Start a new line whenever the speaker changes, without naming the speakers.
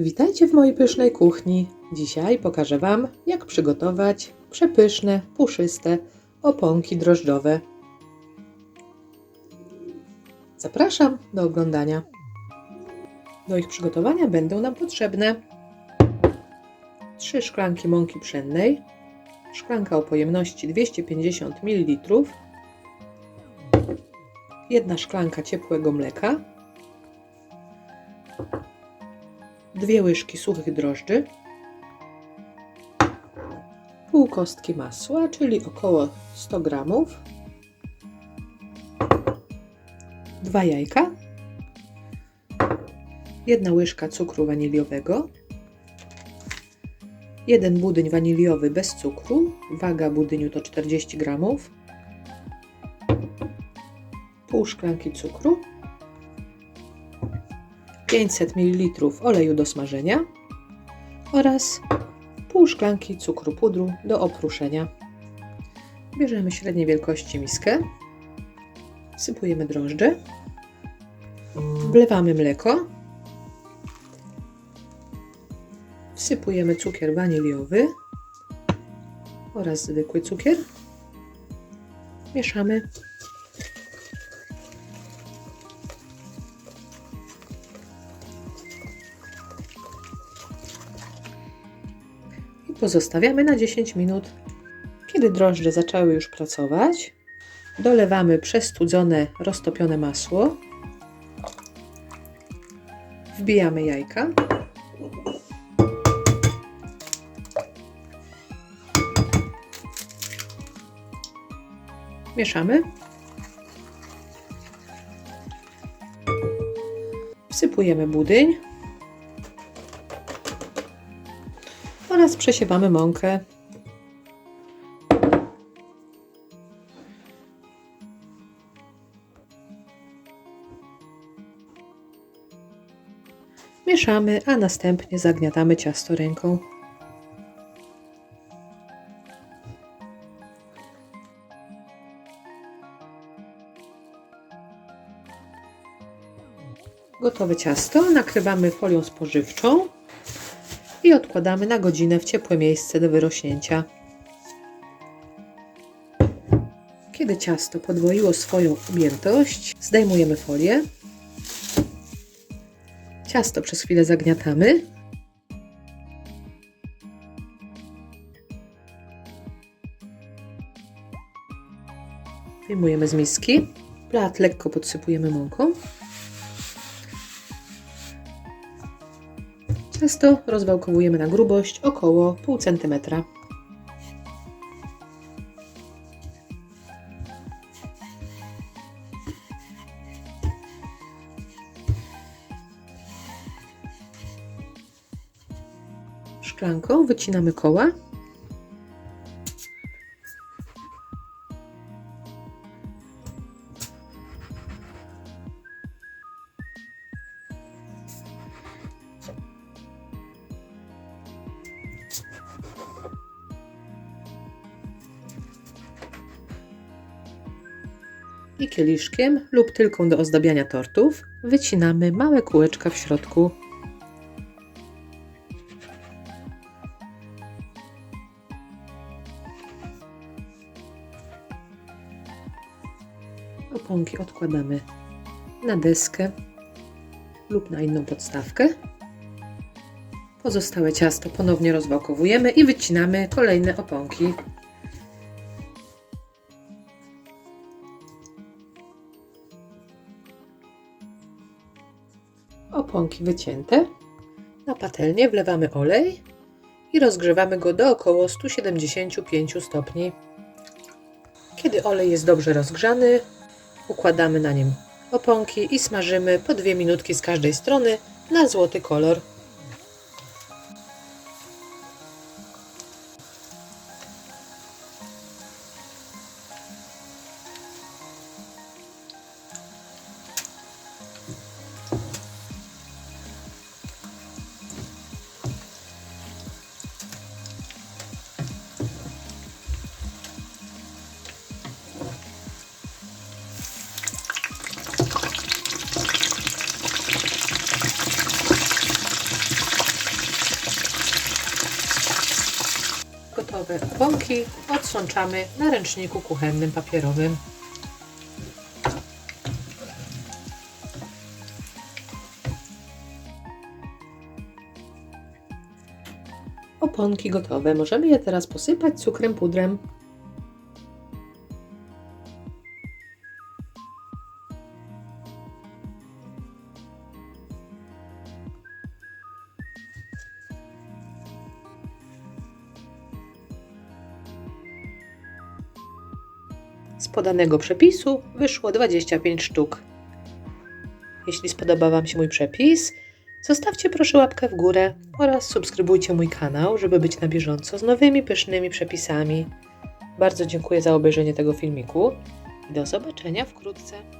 Witajcie w mojej pysznej kuchni. Dzisiaj pokażę Wam, jak przygotować przepyszne, puszyste oponki drożdżowe. Zapraszam do oglądania. Do ich przygotowania będą nam potrzebne 3 szklanki mąki pszennej, szklanka o pojemności 250 ml, jedna szklanka ciepłego mleka, dwie łyżki suchych drożdży, pół kostki masła, czyli około 100 gramów, dwa jajka, jedna łyżka cukru waniliowego, jeden budyń waniliowy bez cukru, waga budyniu to 40 gramów, pół szklanki cukru, 500 ml oleju do smażenia oraz pół szklanki cukru pudru do oprószenia. Bierzemy średniej wielkości miskę, sypujemy drożdże, wlewamy mleko, wsypujemy cukier waniliowy oraz zwykły cukier, mieszamy pozostawiamy na 10 minut. Kiedy drożdże zaczęły już pracować, dolewamy przestudzone, roztopione masło, wbijamy jajka, mieszamy, wsypujemy budyń, oraz przesiewamy mąkę. Mieszamy, a następnie zagniatamy ciasto ręką. Gotowe ciasto nakrywamy folią spożywczą i odkładamy na godzinę w ciepłe miejsce do wyrośnięcia. Kiedy ciasto podwoiło swoją objętość, zdejmujemy folię. Ciasto przez chwilę zagniatamy. Wyjmujemy z miski. Plat lekko podsypujemy mąką. Ciasto rozwałkowujemy na grubość około pół centymetra. Szklanką wycinamy koła. I kieliszkiem lub tylką do ozdabiania tortów wycinamy małe kółeczka w środku. Oponki odkładamy na deskę lub na inną podstawkę. Pozostałe ciasto ponownie rozwałkowujemy i wycinamy kolejne oponki. Oponki wycięte. Na patelnię wlewamy olej i rozgrzewamy go do około 175 stopni. Kiedy olej jest dobrze rozgrzany, układamy na nim oponki i smażymy po 2 minutki z każdej strony na złoty kolor. Oponki odsączamy na ręczniku kuchennym papierowym. Oponki gotowe. Możemy je teraz posypać cukrem pudrem. Z podanego przepisu wyszło 25 sztuk. Jeśli spodoba Wam się mój przepis, zostawcie proszę łapkę w górę oraz subskrybujcie mój kanał, żeby być na bieżąco z nowymi pysznymi przepisami. Bardzo dziękuję za obejrzenie tego filmiku i do zobaczenia wkrótce.